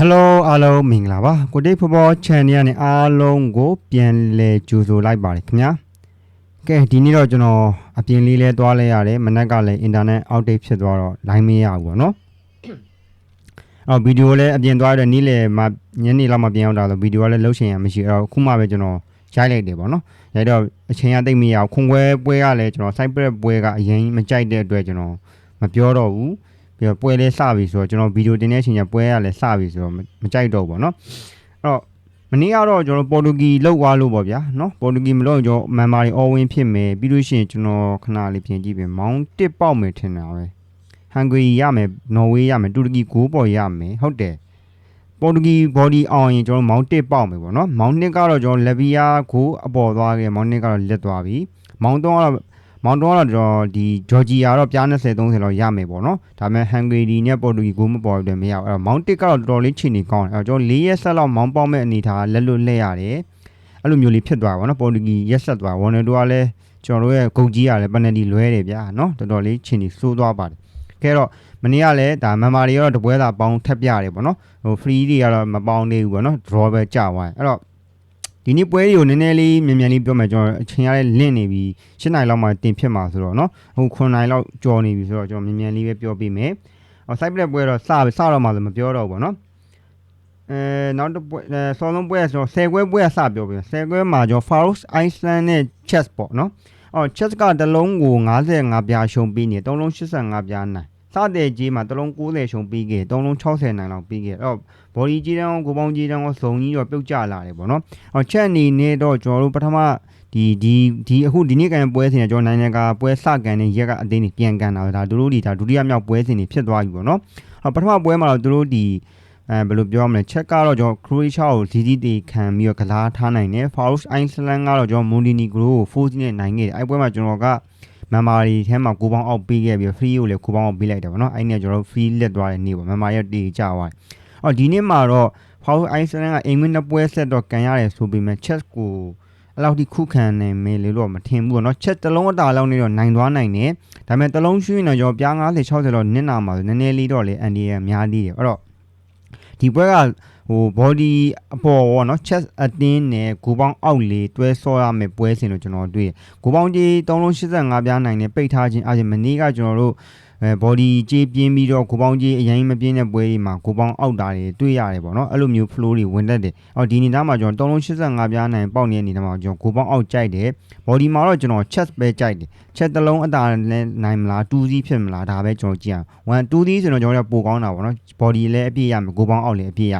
Hello အားလုံးမင်္ဂလာပါကိုတိတ်ဖော်ဖော် channel နဲ့အားလုံးကို ပြန်လည်ကြိုဆိုလိုက်ပါတယ်ခင်ဗျာကဲဒီနေ့တော့ကျွန်တော်အပြင်လေးလဲသွားလဲရတယ်မနက်ကလည်း internet outage ဖြစ်သွားတော့ line မရဘူးပေါ့နော်အော်ဗီဒီယိုလည်းအပြင်သွားရတဲ့နေ့လယ်မှညနေလောက်မှပြန်ရောက်တာဆိုဗီဒီယိုကလည်းလှုပ်ရှင်ရမရှိအဲ့တော့ခုမှပဲကျွန်တော်ရိုက်လိုက်တယ်ပေါ့နော်ရိုက်တော့အချိန်ကတိတ်မရဘူးခွန်ခွဲပွဲကလည်းကျွန်တော် site prep ပွဲကအရင်မကြိုက်တဲ့အတွက်ကျွန်တော်မပြောတော့ဘူး ပြီးတော့ပွဲလဲစပြီဆိုတော့ကျွန်တော်ဗီဒီယိုတင်တဲ့အချိန်ကျပွဲကလည်းစပြီဆိုတော့မမကြိုက်တော့ဘူးပေါ့နော်အဲ့တော့မနေ့ကတော့ကျွန်တော်ပေါ်တူဂီလောက်သွားလို့ပေါ့ဗျာနော်ပေါ်တူဂီမလို့ကျွန်တော်မန်မာတွေအော်ဝင်းဖြစ်မယ်ပြီးလို့ရှိရင်ကျွန်တော်ခဏလေးပြင်ကြည့်ပြင်မောင်းတစ်ပေါက်မယ်ထင်တာပဲဟန်ဂရီရမယ်နော်ဝေးရမယ်တူရကီ9ပေါ်ရမယ်ဟုတ်တယ်ပေါ်တူဂီဘော်ဒီအောင်ရင်ကျွန်တော်မောင်းတစ်ပေါက်မယ်ပေါ့နော်မောင်းနှစ်ကတော့ကျွန်တော်လက်ဗီယာကိုအပေါ်သွားခဲ့မောင်းနှစ်ကတော့လက်သွားပြီမောင်းတော့ကတော့ မောင်တောကတော့ကျွန်တော်ဒီဂျော်ဂျီယာတော့ပြား20 30လောက်ရမယ်ပေါ့နော်ဒါပေမဲ့ဟန်ဂရီနဲ့ပေါ်တူဂီကိုမပေါ်ဘူးတယ်မရဘူးအဲ့တော့မောင်တစ်ကတော့တော်တော်လေးချိန်နေကောင်းတယ်အဲ့တော့ကျွန်တော်၄ရက်ဆက်လောက်မောင်းပေါက်မဲ့အနေထားလက်လွတ်လှည့်ရတယ်အဲ့လိုမျိုးလေးဖြစ်သွားပါတော့ပေါ်တူဂီရက်ဆက်သွားဝန်နယ်တိုကလည်းကျွန်တော်တို့ရဲ့ဂုတ်ကြီးကလည်းပနတီလွဲတယ်ဗျာနော်တော်တော်လေးချိန်နေစိုးသွားပါတယ်ခဲတော့မနေ့ကလည်းဒါမန်မာတွေကတော့တပွဲသာပေါင်းထက်ပြရတယ်ပေါ့နော်ဟို free တွေကတော့မပေါင်းသေးဘူးပေါ့နော် draw ပဲကြာသွားတယ်အဲ့တော့ ဒီနေ့ပွဲတွေကိုနည်းနည်းလေးမြန်မြန်လေးပြောမယ်ကျွန်တော်အချိန်ရတဲ့လင့်နေပြီ၈နိုင်လောက်မှတင်ဖြစ်မှာဆိုတော့เนาะဟို9နိုင်လောက်ကြော်နေပြီဆိုတော့ကျွန်တော်မြန်မြန်လေးပဲပြောပြမယ်ဟော site play ပွဲတော့စပြီစတော့မှဆိုမပြောတော့ဘူးပေါ့เนาะအဲနောက်တစ်ပွဲအဲဆောလုံးပွဲဆိုတော့10ပွဲပွဲကစပြောပြီ10ပွဲမှာကျွန်တော် Faroes Iceland နဲ့ chess ပေါ့เนาะအော် chess ကတစ်လုံးကို55ပြားရှုံးပြီးနေ3လုံး85ပြားနိုင် စတဲ့ကြီးမှာတစ်လုံး90ရှုံးပြီးခဲ့3လုံး60နိုင်လောက်ပြီးခဲ့အဲ့တော့ body ကြီးတန်းကိုပေါင်းကြီးတန်းကိုစုံကြီးတော့ပြုတ်ကျလာတယ်ပေါ့နော်။အော်ချက်အနေနဲ့တော့ကျွန်တော်တို့ပထမဒီဒီဒီအခုဒီနေ့ကန်ပွဲစဉ်ကကျွန်တော်နိုင်ငံကပွဲစကန်နေရက်ကအတင်းနေပြန်ကန်တာဒါသူတို့ဒီဒါဒုတိယမြောက်ပွဲစဉ်တွေဖြစ်သွားပြီပေါ့နော်။အော်ပထမပွဲမှာတော့သူတို့ဒီအဲဘယ်လိုပြောရမလဲချက်ကတော့ကျွန်တော်ခရိုအေးရှားကိုဇီဇီတေခံပြီးတော့ကစားထားနိုင်တယ် Faroes Iceland ကတော့ကျွန်တော် Montenegro ကို4-0နဲ့နိုင်ခဲ့တယ်အဲ့ပွဲမှာကျွန်တော်က မန်မာရီထဲမှာကိုပေါင်းအောက်ပေးခဲ့ပြီး free ကိုလည်းကိုပေါင်းအောက်ပေးလိုက်တယ်ပေါ့နော်အဲ့နဲ့ကျွန်တော် free လက်သွားတဲ့နေ့ပေါ့မန်မာရီတေကြသွားတယ်အော်ဒီနေ့မှာတော့ Paul Iceland ကအိမ်မင်းနှစ်ပွဲဆက်တော့ကန်ရတယ်ဆိုပေမဲ့ chess ကိုအဲ့လောက်ထိခုခံနိုင်မယ်လေလို့မထင်ဘူးပေါ့နော် chess တစ်လုံးအတာလောက်နေတော့နိုင်သွားနိုင်တယ်ဒါပေမဲ့တစ်လုံးရွှေ့နေတော့ပြား90 60တော့နစ်နာမှာဆိုနည်းနည်းလေးတော့လေအန်ဒီရများသေးတယ်အဲ့တော့ဒီပွဲက ဟို body အပေါ်ပေါ့နော် chest အတင်းနဲ့ဂူပေါင်းအောက်လေးတွဲဆောရမယ်ပွဲစဉ်လို့ကျွန်တော်တွေ့ဂူပေါင်းကြီး385ပြားနိုင်နဲ့ပိတ်ထားခြင်းအပြင်မနေ့ကကျွန်တော်တို့ အဲ body ကြေးပြင်းပြီးတော့ကိုပေါင်းကြေးအရင်မပြင်းတဲ့ပွဲတွေမှာကိုပေါင်းအောက်တာတွေတွေ့ရတယ်ပေါ့နော်အဲ့လိုမျိုး flow တွေဝင်တတ်တယ်အော်ဒီနေသားမှာကျွန်တော်385ပြားနိုင်ပေါက်နေတဲ့နေသားမှာကျွန်တော်ကိုပေါင်းအောက်ကြိုက်တယ် body မှာတော့ကျွန်တော် chest ပဲကြိုက်တယ် chest တစ်လုံးအတာလည်းနိုင်မလား2စီးဖြစ်မလားဒါပဲကျွန်တော်ကြည့်အောင်1 2စီးဆိုတော့ကျွန်တော်တို့ပိုကောင်းတာပေါ့နော် body လည်းအပြည့်ရမယ်ကိုပေါင်းအောက်လည်းအပြည့်ရ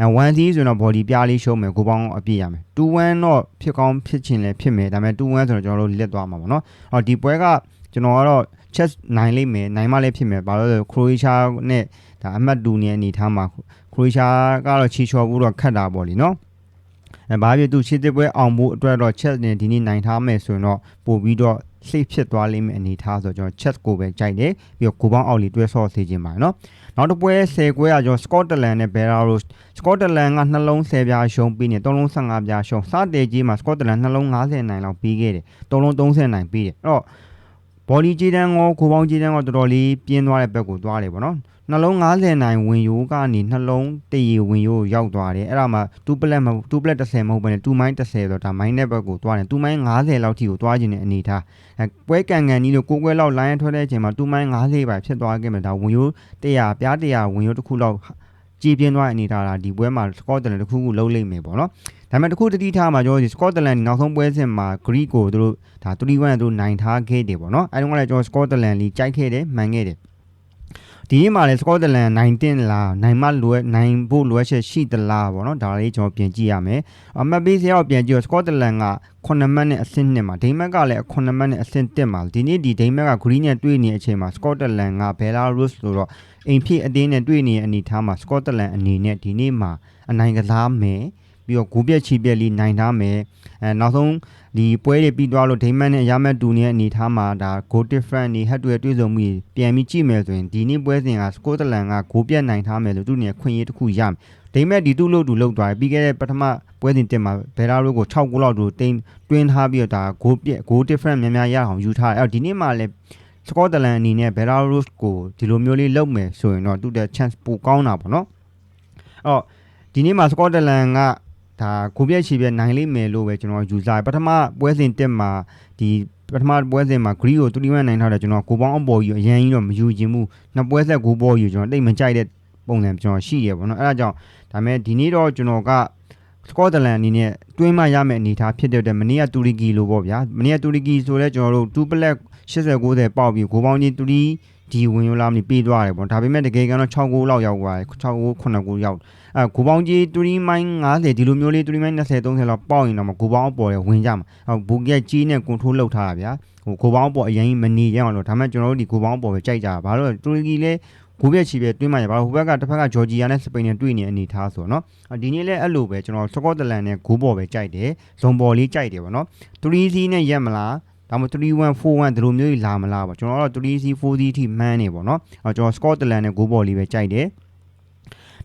အဲ1စီးဆိုတော့ body ပြားလေးရှုံးမယ်ကိုပေါင်းအပြည့်ရမယ်2 1တော့ဖြစ်ကောင်းဖြစ်ချင်လည်းဖြစ်မယ်ဒါပေမဲ့2 1ဆိုတော့ကျွန်တော်တို့လက်သွားမှာပေါ့နော်အော်ဒီပွဲကကျွန်တော်ကတော့ chess နိုင်လိမ့်မယ်နိုင်မှလည်းဖြစ်မယ်ဘာလို့လဲခရိုအေးရှားနဲ့ဒါအမှတ်တူနေအနေထားမှာခရိုအေးရှားကတော့ချီချော်ဖို့တော့ခက်တာပေါ့လीနော်အဲဘာဖြစ်သူရှစ်တစ်ပွဲအောင်ဖို့အတွက်တော့ chess နဲ့ဒီနေ့နိုင်ထားမယ်ဆိုရင်တော့ပို့ပြီးတော့ safe ဖြစ်သွားလိမ့်မယ်အနေထားဆိုတော့ကျွန်တော် chess ကိုပဲကြိုက်တယ်ပြီးတော့ကိုပေါင်းအောက်လေးတွဲဆော့စေခြင်းပါနော်နောက်တစ်ပွဲ10ပွဲကကျွန်တော် Scotland နဲ့ Belarus Scotland ကနှလုံး10ပြားရှုံးပြီးနေ3လုံး15ပြားရှုံးစတဲ့ကြီးမှာ Scotland နှလုံး90နိုင်လောက်ပြီးခဲ့တယ်3လုံး30နိုင်ပြီးတယ်အဲ့တော့ body ကြီးတန်းကိုကိုပေါင်းကြီးတန်းကိုတော်တော်လေးပြင်းသွားတဲ့ဘက်ကိုသွားတယ်ပေါ့နော်နှလုံး90နိုင်ဝင်ယိုးကနေနှလုံးတရီဝင်ယိုးရောက်သွားတယ်အဲ့ဒါမှ2 plat မဟုတ်2 plat 30မဟုတ်ဘဲနဲ့2 mine 30ဆိုတော့ဒါမိုင်းတဲ့ဘက်ကိုသွားတယ်2 mine 90လောက်ထိကိုသွားခြင်းတဲ့အနေထားအဲပွဲကန်ကန်ကြီးလို့ကိုကွဲလောက် line ထွက်တဲ့အချိန်မှာ2 mine 90ပဲဖြစ်သွားခဲ့မှာဒါဝင်ယိုး100ပြား100ဝင်ယိုးတစ်ခုလောက် ကြည်ပြင်းသွားတဲ့အနေထားလားဒီပွဲမှာ Scotland တစ်ခုခုလုံးလိမ့်မယ်ပေါ့နော်ဒါပေမဲ့တစ်ခုတတိထားမှာကျွန်တော်ဒီ Scotland နောက်ဆုံးပွဲစဉ်မှာ Greek ကိုသူတို့ဒါ3-1သူတို့နိုင်ထားခဲ့တယ်ပေါ့နော်အဲဒီတော့လည်းကျွန်တော် Scotland လီကြိုက်ခဲ့တယ်မှန်ခဲ့တယ်ဒီနေ့မှာလည်း Scotland နိုင်တင်လားနိုင်မလွယ်နိုင်ဖို့လွယ်ချက်ရှိသလားပေါ့နော်ဒါလေးကျွန်တော်ပြင်ကြည့်ရမယ်အမှတ်ပေးစရာကိုပြင်ကြည့်တော့ Scotland က9မှတ်နဲ့အဆင့်2မှာဒိမတ်ကလည်း9မှတ်နဲ့အဆင့်1မှာဒီနေ့ဒီဒိမတ်က Green နဲ့တွေ့နေတဲ့အချိန်မှာ Scotland က Belarus လို့တော့ အိမ်ဖြစ်အတင်းနဲ့တွေ့နေတဲ့အနေထားမှာ Scotland အနေနဲ့ဒီနေ့မှာအနိုင်ကစားမယ်ပြီးတော့ဂူပြက်ချီပြက်လေးနိုင်ထားမယ်အဲနောက်ဆုံးဒီပွဲတွေပြီးသွားလို့ဒိမန်နဲ့ရမတ်တူနေတဲ့အနေထားမှာဒါ go different နေဟက်တွေတွေ့ဆုံမှုပြန်ပြီးကြည့်မယ်ဆိုရင်ဒီနေ့ပွဲစဉ်ကစကော့တလန်ကဂိုးပြက်နိုင်ထားမယ်လို့သူနေခွင့်ရတစ်ခုရမယ်ဒိမက်ဒီသူ့လို့သူလောက်သွားပြီးခဲ့တဲ့ပထမပွဲစဉ်တင်မှာဘယ်လာတို့ကို6ဂိုးလောက်သူတင်တွင်းထားပြီးတော့ဒါဂိုးပြက် go different များများရအောင်ယူထားတယ်အဲ့တော့ဒီနေ့မှလည်း စကော့တလန်အနေနဲ့ဘယ်လာရုစ်ကိုဒီလိုမျိုးလေးလုပ်မယ်ဆိုရင်တော့သူ့တဲ့ chance ပိုကောင်းတာပေါ့နော်အော်ဒီနေ့မှာစကော့တလန်ကဒါကိုပြက်ချီပြက်နိုင်လိမ့်မယ်လို့ပဲကျွန်တော်ယူဆတယ်ပထမပွဲစဉ်တက်မှာဒီပထမပွဲစဉ်မှာဂရီကိုတူတီမန်နိုင်ထားတယ်ကျွန်တော်ကိုပေါင်းအပေါ်ကြီးအရန်ကြီးတော့မယူခြင်းဘူးနှစ်ပွဲဆက်ကိုပေါ်ယူကျွန်တော်တိတ်မကြိုက်တဲ့ပုံစံကျွန်တော်ရှိရပေါ့နော်အဲ့ဒါကြောင့်ဒါပေမဲ့ဒီနေ့တော့ကျွန်တော်က စကော့တလန်အနေနဲ့တွင်းမရမယ့်အနေအထားဖြစ်တဲ့အတွက်မနေ့ကတူရီကီလို့ပေါ့ဗျာမနေ့ကတူရီကီဆိုလဲကျွန်တော်တို့2 black 80 90ပေါက်ပြီးကိုပေါင်းကြီးတူရီဒီဝင်ရောလာမလို့ပြေးသွားတယ်ပေါ့ဒါပေမဲ့တကယ်ကတော့6 goal လောက်ရောက်သွားတယ်6 goal 9 goal ရောက်အဲကိုပေါင်းကြီးတူရီမိုင်း90ဒီလိုမျိုးလေးတူရီမိုင်း20 30လောက်ပေါက်ရင်တော့မကိုပေါင်းအပေါ်ရဝင်ကြမှာဟောဘူကက်ကြီးနဲ့ control လုပ်ထားတာဗျာဟိုကိုပေါင်းအပေါ်အရင်မနေရအောင်လို့ဒါမှကျွန်တော်တို့ဒီကိုပေါင်းအပေါ်ပဲကြိုက်ကြတာဘာလို့တူရီကီလဲ ဂိုးပြက်ချီပဲတွင်းမှရပါဟိုဘက်ကတစ်ဖက်ကဂျော်ဂျီယာနဲ့စပိန်နဲ့တွေ့နေအနေထားဆိုတော့နော်ဒီနေ့လည်းအဲ့လိုပဲကျွန်တော်စကော့တလန်နဲ့ဂိုးပေါ်ပဲကြိုက်တယ်ဇွန်ပေါ်လေးကြိုက်တယ်ပေါ့နော်3-0နဲ့ရက်မလားဒါမှ3-1 4-1ဒီလိုမျိုးကြီးလာမလားပေါ့ကျွန်တော်ကတော့3-0 4-0အထိမှန်းနေပေါ့နော်အဲကျွန်တော်စကော့တလန်နဲ့ဂိုးပေါ်လေးပဲကြိုက်တယ်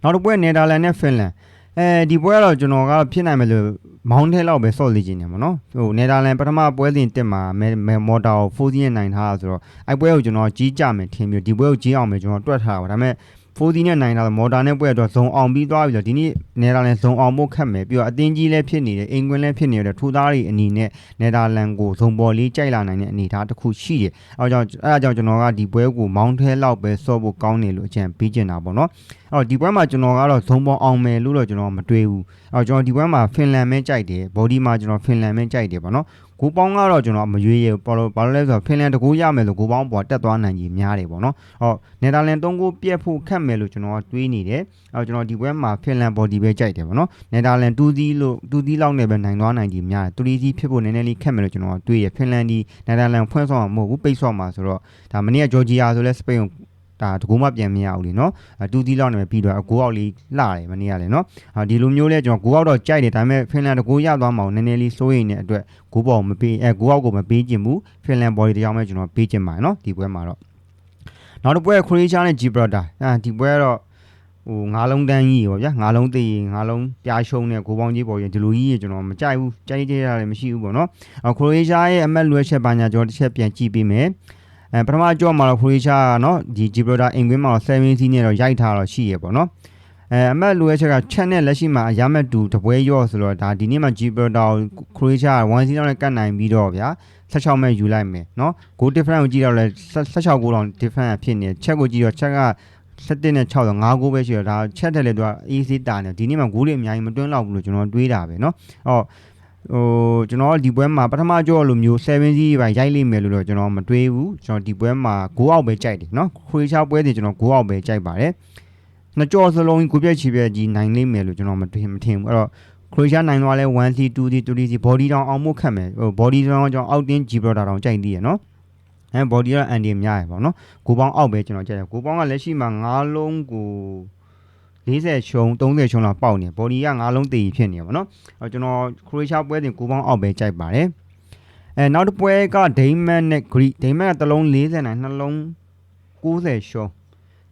နောက်တစ်ပွဲနယ်ဒါလန်နဲ့ဖင်လန် အဲဒီပွဲကတော့ကျွန်တော်ကဖြစ်နိုင်မယ်လို့မောင်းထဲလောက်ပဲဆော့လေ့ကျင်နေပါတော့ဟို Netherlands ပထမပွဲစဉ်တက်မှာမော်တာကို4 C နဲ့နိုင်ထားတာဆိုတော့အဲပွဲကိုကျွန်တော်ကြီးကြမယ်ထင်ပြီးဒီပွဲကိုကြီးအောင်မယ်ကျွန်တော်တွက်ထားတာပါဒါပေမဲ့ ဖိုးဒီနဲ့နိုင်တာမော်တာနဲ့ပွဲတော့ဇုံအောင်ပြီးသွားပြီဆိုတော့ဒီနေ့နေတာလန်ဇုံအောင်ဖို့ခက်မယ်ပြီးတော့အတင်းကြီးလည်းဖြစ်နေတယ်အင်ကွင်းလည်းဖြစ်နေတယ်ထူသားတွေအနေနဲ့နေတာလန်ကိုဇုံပေါ်လေးကြိုက်လာနိုင်တဲ့အနေအထားတစ်ခုရှိတယ်အဲကြောင့်အဲအကြောင်းကျွန်တော်ကဒီပွဲကိုမောင်းထဲလောက်ပဲစော့ဖို့ကောင်းတယ်လို့အကြံပေးချင်တာပေါ့နော်အော်ဒီပွဲမှာကျွန်တော်ကတော့ဇုံပေါ်အောင်မယ်လို့တော့ကျွန်တော်မတွေးဘူးအော်ကျွန်တော်ဒီပွဲမှာဖင်လန်ပဲကြိုက်တယ်ဘော်ဒီမှာကျွန်တော်ဖင်လန်ပဲကြိုက်တယ်ပေါ့နော် ကိုပေါင်းကတော့ကျွန်တော်မရွေးရဘူးဘာလို့ဘာလို့လဲဆိုတော့ဖင်လန်တကူရမယ်လို့ကိုပေါင်းပေါ်တက်သွားနိုင်ကြီးများတယ်ပေါ့နော်ဟောနယ်သာလန်၃ကိုပြက်ဖို့ခက်မယ်လို့ကျွန်တော်ကတွေးနေတယ်အော်ကျွန်တော်ဒီပွဲမှာဖင်လန်ဘော်ဒီပဲကြိုက်တယ်ပေါ့နော်နယ်သာလန်2စီးလို့2စီးလောက်နဲ့ပဲနိုင်သွားနိုင်ကြီးများတယ်3စီးဖြစ်ဖို့နည်းနည်းလေးခက်မယ်လို့ကျွန်တော်ကတွေးရဖင်လန်ဒီနယ်သာလန်ဖွင့်ဆောင်မှာမဟုတ်ဘူးပိတ်ဆော့မှာဆိုတော့ဒါမနေ့ကဂျော်ဂျီယာဆိုလဲစပိန်ကို ဒါတကူမှပြန်မရဘူးလीเนาะတူတီလောက်နေပြီးတော့အကိုအောက်လေးလှတယ်မနေ့ကလည်းเนาะဒီလိုမျိုးလဲကျွန်တော်ကိုအောက်တော့ကြိုက်တယ်ဒါပေမဲ့ဖင်လန်တကူရသွားမှာနည်းနည်းလေးစိုးရိမ်တဲ့အတွက်ကိုပေါ်မပေးအဲကိုအောက်ကိုမပေးချင်ဘူးဖင်လန်ဘော်ဒီတယောက်မှကျွန်တော်ပေးချင်ပါတယ်เนาะဒီပွဲမှာတော့နောက်တစ်ပွဲခရိုအေးရှားနဲ့ဂျီဘရာတာအဲဒီပွဲကတော့ဟိုငါးလုံးတန်းကြီးပေါ့ဗျာငါးလုံးသေးရင်ငါးလုံးပြားရှုံးနဲ့ကိုပေါင်းကြီးပေါ်ရင်ဒီလိုကြီးကျွန်တော်မကြိုက်ဘူးကြိုက်ကြရလည်းမရှိဘူးပေါ့နော်ခရိုအေးရှားရဲ့အမတ်လွဲချက်ပါညာကျွန်တော်တစ်ချက်ပြန်ကြည့်ပေးမယ် အဲပထမကြော့မှာတော့ခရိုအေးရှားကနော်ဒီဂျီဘရာတာအင်ကွင်းမှာတော့7စီးနဲ့တော့ရိုက်ထားတော့ရှိရပေါ့နော်အဲအမတ်လိုရဲ့ချက်ကချက်နဲ့လက်ရှိမှာအရမတ်တူတပွဲရော့ဆိုတော့ဒါဒီနေ့မှာဂျီဘရာတာကိုခရိုအေးရှား1စီးလောက်နဲ့ကတ်နိုင်ပြီးတော့ဗျာ16မဲ့ယူလိုက်မယ်เนาะ goal difference ကိုကြည့်တော့လဲ16 goal တောင် difference ဖြစ်နေချက်ကိုကြည့်တော့ချက်က7နဲ့6ဆို5 goal ပဲရှိတော့ဒါချက်တယ်လေသူက easy တာနေဒီနေ့မှာ goal တွေအများကြီးမတွင်းလောက်ဘူးလို့ကျွန်တော်တွေးတာပဲเนาะအော် ဟိုကျွန်တော်ဒီပွဲမှာပထမကြောလိုမျိုး7စီးပဲရိုက်လိမ့်မယ်လို့တော့ကျွန်တော်မတွေးဘူးကျွန်တော်ဒီပွဲမှာ6အောက်ပဲကြိုက်တယ်เนาะခရီးချာပွဲတွေကျွန်တော်6အောက်ပဲကြိုက်ပါတယ်နှစ်ကြောစလုံးကိုပြည့်ချီပြည့်ကြီးနိုင်လိမ့်မယ်လို့ကျွန်တော်မတွေးမထင်ဘူးအဲ့တော့ခရိုရှားနိုင်သွားလဲ 1C 2C 3C body တောင်အောင်မှုခတ်မယ်ဟို body တောင်ကျွန်တော်အောက်တင်း G brother တောင်ကြိုက်သေးရနော်အဲ body ကအန်ဒီများရပါတော့ကိုပေါင်းအောက်ပဲကျွန်တော်ကြိုက်တယ်ကိုပေါင်းကလက်ရှိမှာ9လုံးကို 40ရှုံ30ရှုံလောက်ပေါက်နေ body က9လုံးတည်ဖြစ်နေပါတော့အဲကျွန်တော်ခရိုရှားပွဲတင်ကိုပေါင်းအောက်ပဲကြိုက်ပါတယ်အဲနောက်တစ်ပွဲကဒိမန်နဲ့ဂရီဒိမန်ကတစ်လုံး40နိုင်နှလုံး90ရှုံ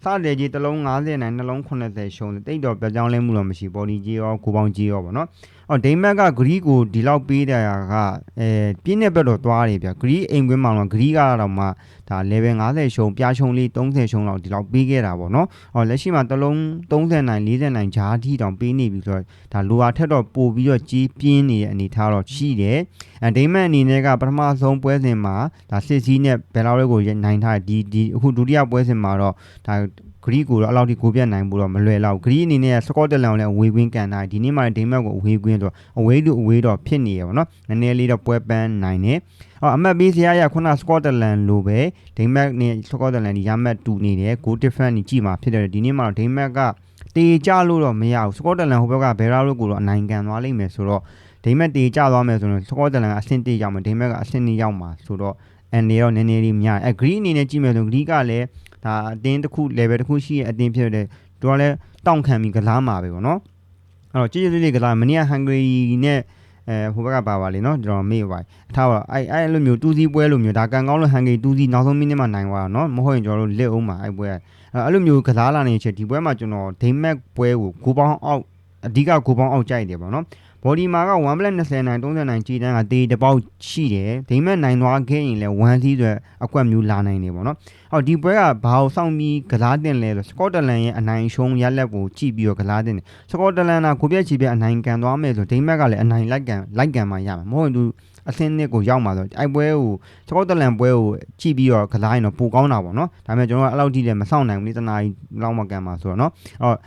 စတဲ့ကြီးတစ်လုံး90နိုင်နှလုံး80ရှုံးတယ်တိတ်တော့ပြကြောင်းလဲမှုတော့မရှိဘော်ဒီကြီးရောကိုပေါင်းကြီးရောပေါ့နော်အော်ဒိမတ်ကဂရီကိုဒီလောက်ပေးတဲ့ကအဲပြင်းတဲ့ဘက်တော့သွားတယ်ဗျဂရီအိမ်ကွင်းမှာတော့ဂရီကတော့မှဒါ level 50ရှုံးပြားရှုံးလေး30ရှုံးလောက်ဒီလောက်ပေးခဲ့တာပေါ့နော်အော်လက်ရှိမှာတစ်လုံး30နိုင်40နိုင်ဂျားထိတောင်ပေးနေပြီဆိုတော့ဒါလိုအားထက်တော့ပို့ပြီးတော့ကြီးပြင်းနေတဲ့အနေထားတော့ရှိတယ်အဲဒိမတ်အနေနဲ့ကပထမဆုံးပွဲစဉ်မှာဒါစစ်စည်းနဲ့ဘယ်လောက်လဲကိုနိုင်ထားဒီဒီအခုဒုတိယပွဲစဉ်မှာတော့ဒါ ဂရီကိုတော့အလောက်ထိကိုပြတ်နိုင်ဖို့တော့မလွယ်လောက်ဂရီအနေနဲ့စကော့တလန်ကိုလည်းအဝေးကွင်းကန်ထားဒီနေ့မှဒိမတ်ကိုအဝေးကွင်းဆိုအဝေးတူအဝေးတော့ဖြစ်နေရပါတော့နည်းနည်းလေးတော့ပွဲပန်းနိုင်တယ်အော်အမတ်ပေးစရာရခုနစကော့တလန်လိုပဲဒိမတ်နဲ့စကော့တလန်ဒီရမတ်တူနေတယ် goal difference ကြီးကြည့်မှာဖြစ်တယ်ဒီနေ့မှတော့ဒိမတ်ကတေကြလို့တော့မရဘူးစကော့တလန်ဟိုဘက်ကဘယ်ရာလို့ကိုတော့အနိုင်ကန်သွားလိမ့်မယ်ဆိုတော့ဒိမတ်တေကြသွားမယ်ဆိုတော့စကော့တလန်ကအဆင့်တေရောက်မယ်ဒိမတ်ကအဆင့်2ရောက်မှာဆိုတော့အန်နေရောနည်းနည်းလေးများအဲဂရီအနေနဲ့ကြည့်မယ်ဆိုဂရီကလည်း ဒါအတင်းတစ်ခု level တစ်ခုရှိရဲ့အတင်းဖြစ်တဲ့သူကလည်းတောင့်ခံပြီးကစားမှာပဲပေါ့နော်အဲ့တော့ကြည်ကြည်လေးလေးကစားမနေ့ကဟန်ဂရီနဲ့အဲဟိုဘက်ကပါပါလေနော်ကျွန်တော်မေ့ပါအထားပါအဲ့အဲ့လိုမျိုးတူးစီပွဲလိုမျိုးဒါကန်ကောင်းလို့ဟန်ဂရီတူးစီနောက်ဆုံးမိနစ်မှနိုင်သွားတာနော်မဟုတ်ရင်ကျွန်တော်တို့လစ်အောင်မှာအဲ့ပွဲအဲ့လိုမျိုးကစားလာနေချက်ဒီပွဲမှာကျွန်တော်ဒိမက်ပွဲကိုဂိုပေါင်းအောက်အဓိကဂိုပေါင်းအောက်ကြိုက်တယ်ပေါ့နော် ပ body မှာက1 plus 20နိုင်30နိုင်ကြည်တန်းကတေးတစ်ပေါက်ရှိတယ်ဒိမက်နိုင်သွားခဲ့ရင်လည်း1စီးဆိုအကွက်မျိုးလာနိုင်တယ်ပေါ့နော်ဟောဒီပွဲကဘာကိုစောင့်ပြီးကစားတင်လဲဆိုစကော့တလန်ရဲ့အနိုင်ရှုံးရက်လက်ကိုကြည့်ပြီးတော့ကစားတင်တယ်စကော့တလန်ကကိုပြက်ချီပြက်အနိုင်ကန်သွားမယ်ဆိုဒိမက်ကလည်းအနိုင်လိုက်ကန်လိုက်ကန်မှရမှာမဟုတ်ရင်သူအဆင်းနှစ်ကိုရောက်မှာဆိုအိုက်ပွဲကိုစကော့တလန်ပွဲကိုကြည့်ပြီးတော့ကစားရင်တော့ပိုကောင်းတာပေါ့နော်ဒါပေမဲ့ကျွန်တော်ကအဲ့လောက်ထိလည်းမဆောင်နိုင်ဘူးလေတနားကြီးလောက်မှကန်မှာဆိုတော့နော်အော်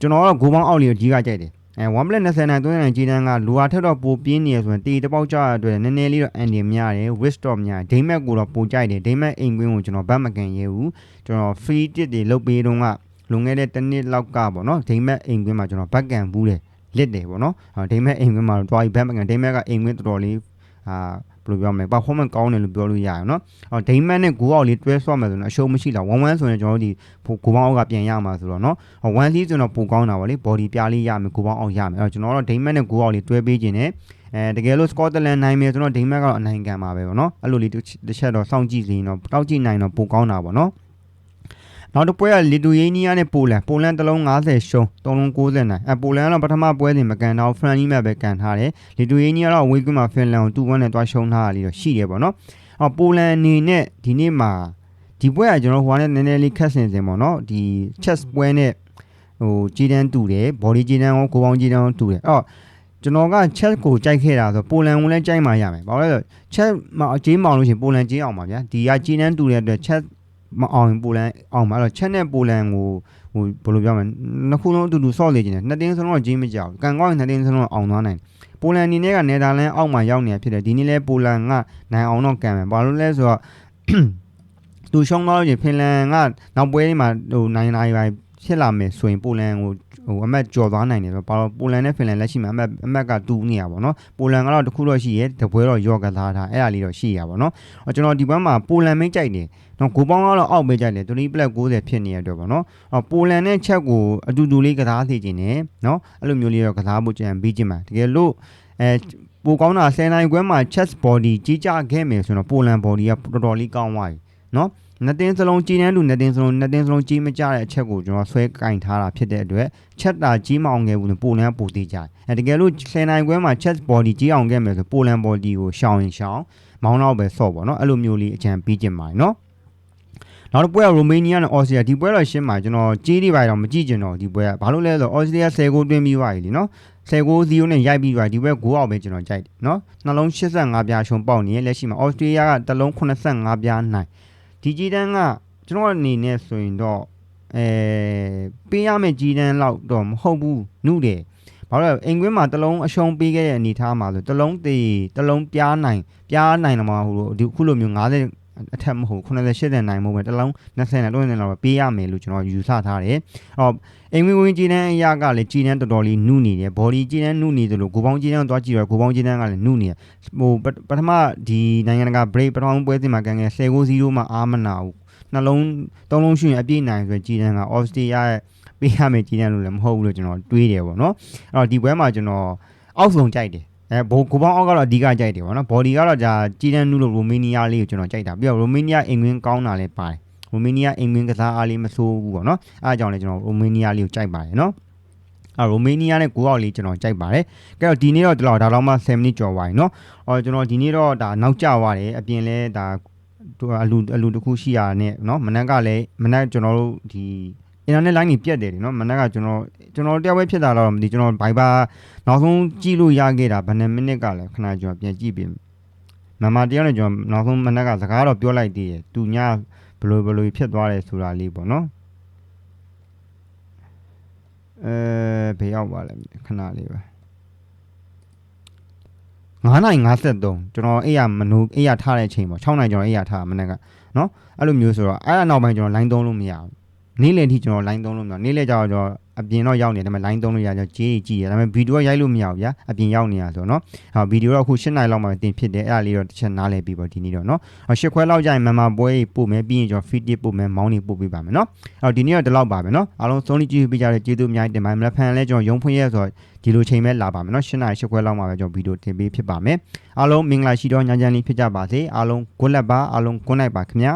ကျွန်တော်ကဂိုးပေါင်းအောက်လေးကိုကြီးကကြိုက်တယ် အဲ1 plus 20နိုင်30နိုင်ကြီးတန်းကလူဟာထက်တော့ပိုပြင်းနေရဆိုရင်တေတပေါက်ကြရတဲ့အတွက်နည်းနည်းလေးတော့အန်ဒီများတယ် wist တော့များဒိမက်ကိုတော့ပိုကြိုက်တယ်ဒိမက်အိမ်ကွင်းကိုကျွန်တော်ဗတ်မကန်ရဲဘူးကျွန်တော် free tip တွေလုတ်ပေးတော့ကလွန်ခဲ့တဲ့တစ်နှစ်လောက်ကပေါ့နော်ဒိမက်အိမ်ကွင်းမှာကျွန်တော်ဗတ်ကန်ဘူးတယ်လစ်တယ်ပေါ့နော်ဒိမက်အိမ်ကွင်းမှာတော့တွားပြီးဗတ်မကန်ဒိမက်ကအိမ်ကွင်းတော်တော်လေးအာ ဘယ်လိုပြောမလဲ performance ကောင်းတယ်လို့ပြောလို့ရရနော်အော်ဒိမက်နဲ့ဂိုးအောက်လေးတွဲဆော့မယ်ဆိုတော့အရှုံးမရှိလား1-1ဆိုရင်ကျွန်တော်တို့ဒီဂိုးပေါင်းအောက်ကပြန်ရမှာဆိုတော့နော်1 lead ဆိုတော့ပိုကောင်းတာပါလေ body ပြလေးရမယ်ဂိုးပေါင်းအောက်ရမယ်အဲ့တော့ကျွန်တော်တို့ဒိမက်နဲ့ဂိုးအောက်လေးတွဲပေးခြင်းနဲ့အဲတကယ်လို့ Scotland နိုင်မယ်ဆိုတော့ဒိမက်ကတော့အနိုင်ခံပါပဲဗောနော်အဲ့လိုလေးတစ်ချက်တော့စောင့်ကြည့်စီရင်တော့တောက်ကြည့်နိုင်တော့ပိုကောင်းတာဗောနော် နောက်တစ်ပွဲကလီတူယေးနီးယားနဲ့ပိုလန်ပိုလန်တစ်လုံး90ရှုံး3လုံး90နိုင်အဲပိုလန်ကတော့ပထမပွဲစဉ်မကန်တော့ဖရန်နီမဲ့ပဲကန်ထားတယ်လီတူယေးနီးယားကတော့ဝေးကွင်းမှာဖင်လန်ကို2-1နဲ့တွားရှုံးထားတာလေးတော့ရှိတယ်ဗောနော်အော်ပိုလန်အနေနဲ့ဒီနေ့မှာဒီပွဲကကျွန်တော်ဟိုကလည်းနည်းနည်းလေးခက်ဆင်စင်ပေါ့နော်ဒီ chess ပွဲနဲ့ဟိုကြီးတန်းတူတယ် body ကြီးတန်းကိုကိုပေါင်းကြီးတန်းကိုတူတယ်အော်ကျွန်တော်က chat ကိုကြိုက်ခဲ့တာဆိုပိုလန်ကိုလည်းကြိုက်မှရမယ်ဘာလို့လဲဆို chat မှာအကြီးမောင်လို့ရှိရင်ပိုလန်ကြီးအောင်ပါဗျာဒီကကြီးတန်းတူတဲ့အတွက် chat မအောင်ရင်ပိုလန်အောင်ပါအဲ့တော့ chat နဲ့ပိုလန်ကိုဟိုဘယ်လိုပြောမလဲနှစ်ခုလုံးအတူတူဆော့လေခြင်းတယ်နှစ်တင်းစလုံးတော့ကြီးမကြောက်ကန်ကောင်းရင်နှစ်တင်းစလုံးအောင်သွားနိုင်ပိုလန်အနေနဲ့ကနယ်သာလန်အောက်မှာရောက်နေတာဖြစ်တယ်ဒီနေ့လဲပိုလန်ကနိုင်အောင်တော့ကန်မယ်ဘာလို့လဲဆိုတော့သူရှုံးသွားလို့ရှိရင်ဖင်လန်ကနောက်ပွဲမှာဟိုနိုင်နိုင်ပါ ဖြစ်လာမယ်ဆိုရင်ပိုလန်ကိုဟိုအမတ်ကြော်သွားနိုင်တယ်ဆိုတော့ဘာလို့ပိုလန်နဲ့ဖင်လန်လက်ရှိမှာအမတ်အမတ်ကတူနေရပါတော့ပိုလန်ကတော့တခုတော့ရှိရဲတပွဲတော့ယော့ကစားတာအဲ့ဒါလေးတော့ရှိရပါတော့အော်ကျွန်တော်ဒီဘက်မှာပိုလန်မိတ်ကြိုက်တယ်နော်ဂိုပေါင်းကတော့အောက်ပေးကြိုက်တယ်3 plus 90ဖြစ်နေရတော့ဗောနော်အော်ပိုလန်နဲ့ချက်ကိုအတူတူလေးကစားစီခြင်းနဲ့နော်အဲ့လိုမျိုးလေးတော့ကစားဖို့ကြံပြီးခြင်းပါတကယ်လို့အဲပိုကောင်းတာ10နိုင်ခွဲမှာ chess body ကြီးကြခဲ့မယ်ဆိုတော့ပိုလန် body ကတော်တော်လေးကောင်းသွားပြီနော် နှစ်တင်းစလုံးကြီးနှန်းလူနှစ်တင်းစလုံးနှစ်တင်းစလုံးကြီးမကြတဲ့အချက်ကိုကျွန်တော်ဆွဲကင်ထားတာဖြစ်တဲ့အတွက်ချက်တာကြီးမအောင်ခဲ့ဘူးလို့ပိုလန်ကပိုသေးကြတယ်အဲတကယ်လို့10နိုင်ခွဲမှာ chess body ကြီးအောင်ခဲ့မယ်ဆိုပိုလန် body ကိုရှောင်ရင်ရှောင်မောင်းတော့ပဲဆော့ပေါ့နော်အဲ့လိုမျိုးလေးအကြံပေးခြင်းပါတယ်နော်နောက်တစ်ပွဲကရိုမေးနီးယားနဲ့အော်စတြေးလျဒီပွဲတော့ရှင်းပါကျွန်တော်ကြီးတွေပါတော့မကြည့်ကျင်တော့ဒီပွဲကဘာလို့လဲဆိုတော့အော်စတြေးလျ10ဂိုးတွင်းပြီးသွားပြီလीနော်10ဂိုး0နဲ့ရိုက်ပြီးသွားဒီပွဲဂိုးအောင်ပဲကျွန်တော်ကြိုက်တယ်နော်နှလုံး85ပြားရှုံပေါက်နေရလက်ရှိမှာအော်စတြေးလျကတစ်လုံး85ပြားနိုင် ဒီကြီးတန်းကကျွန်တော်အနေနဲ့ဆိုရင်တော့အဲပေးရမယ့်ကြီးတန်းလောက်တော့မဟုတ်ဘူးနုတယ်ဘာလို့လဲအိမ်ကွင်းမှာတလုံးအရှုံးပေးခဲ့တဲ့အနေထားမှာဆိုတလုံးသေးတလုံးပြားနိုင်ပြားနိုင်တော့မှဟိုလိုဒီခုလိုမျိုး90 အထက်မဟုတ်80 80နိုင်မဟုတ်ပဲတလုံး20နဲ့30နဲ့လောက်ပေးရမယ်လို့ကျွန်တော်ယူဆထားတယ်အော်အိမ်ဝင်ဝင်ကြီးတန်းအရာကလည်းကြီးတန်းတော်တော်လေးနုနေတယ် body ကြီးတန်းနုနေတယ်လို့ကိုပေါင်းကြီးတန်းသွားကြည့်တော့ကိုပေါင်းကြီးတန်းကလည်းနုနေတယ်ဟိုပထမဒီနိုင်ငံတကာ break ပထမပွဲစဉ်မှာကန်ငယ်10ကို0မှာအာမနာဘူးနှလုံးသုံးလုံးရှိရင်အပြည့်နိုင်ဆိုကြီးတန်းက Austria ရဲ့ပေးရမယ်ကြီးတန်းလို့လည်းမဟုတ်ဘူးလို့ကျွန်တော်တွေးတယ်ပေါ့နော်အဲ့တော့ဒီပွဲမှာကျွန်တော်အောက်ဆုံးကြိုက်တယ် အဲဘိုးကိုပေါင်းအောက်ကတော့အဓိကကြိုက်တယ်ပေါ့နော် body ကတော့ဒါကြီးတန်းနုလို့ရိုမေးနီးယားလေးကိုကျွန်တော်ကြိုက်တာပြီးတော့ရိုမေးနီးယားအင်္ဂလန်ကောင်းတာလည်းပါတယ်ရိုမေးနီးယားအင်္ဂလန်ကစားအားလေးမဆိုးဘူးပေါ့နော်အဲအကြောင်းလည်းကျွန်တော်ရိုမေးနီးယားလေးကိုကြိုက်ပါတယ်နော်အာရိုမေးနီးယားနဲ့ကိုအောက်လေးကျွန်တော်ကြိုက်ပါတယ်။ကဲတော့ဒီနေ့တော့ဒီလောက်ဒါတော့မှ7မိနစ်ကျော်သွားပြီเนาะ။အော်ကျွန်တော်ဒီနေ့တော့ဒါနောက်ကျသွားတယ်အပြင်လဲဒါအလူအလူတစ်ခုရှိရတဲ့เนาะမနက်ကလည်းမနက်ကျွန်တော်တို့ဒီ internet line တွေပြတ်တယ်လေနော်မနေ့ကကျွန်တော်ကျွန်တော်တယောက်ပဲဖြစ်တာတော့မသိကျွန်တော် Viber နောက်ဆုံးကြည့်လို့ရခဲ့တာဘယ်နှစ်မိနစ်ကလဲခဏကျွန်တော်ပြန်ကြည့်ပြီးမမတယောက်နဲ့ကျွန်တော်နောက်ဆုံးမနေ့ကစကားတော့ပြောလိုက်သေးတယ်သူညဘလို့ဘလို့ဖြစ်သွားတယ်ဆိုတာလေးပေါ့နော်အဲဘယ်ရောက်ပါလဲခဏလေးပါ9နိုင်53ကျွန်တော်အဲ့ရမနိုးအဲ့ရထားတဲ့အချိန်ပေါ့6နိုင်ကျွန်တော်အဲ့ရထားမနေ့ကနော်အဲ့လိုမျိုးဆိုတော့အဲ့ရနောက်ပိုင်းကျွန်တော် line သုံးလို့မရဘူး နေ့လည်ထိကျွန်တော် line သုံးလို့မရနေ့လည်ကျတော့ကျွန်တော်အပြင်တော့ရောက်နေတယ်ဒါပေမဲ့ line သုံးလို့ရကြကြေးကြီးရဒါပေမဲ့ဗီဒီယိုရိုက်လို့မရဘူးဗျာအပြင်ရောက်နေရဆိုတော့เนาะဟောဗီဒီယိုတော့အခု7နိုင်လောက်မှတင်ဖြစ်တယ်အဲ့ဒါလေးတော့တစ်ချက်နားလည်ပြီးပေါ့ဒီနေ့တော့เนาะဟော8ခွဲလောက်ကျရင်မမပွဲပို့မယ်ပြီးရင်ကျွန်တော် feed ပို့မယ်မောင်းနေပို့ပေးပါမယ်เนาะဟောဒီနေ့တော့ဒီလောက်ပါပဲเนาะအားလုံးဆုံးလိကြည့်ပေးကြတဲ့ကျေးဇူးအများကြီးတင်ပါတယ်မလက်ဖန်လဲကျွန်တော်ရုံဖွင့်ရဲဆိုတော့ဒီလိုချိန်မဲ့လာပါမယ်เนาะ7နိုင်8ခွဲလောက်မှပဲကျွန်တော်ဗီဒီယိုတင်ပေးဖြစ်ပါမယ်အားလုံးမင်္ဂလာရှိသောညချမ်းလေးဖြစ်ကြပါစေအားလုံး good luck ပါအားလုံး good night ပါခင်ဗျာ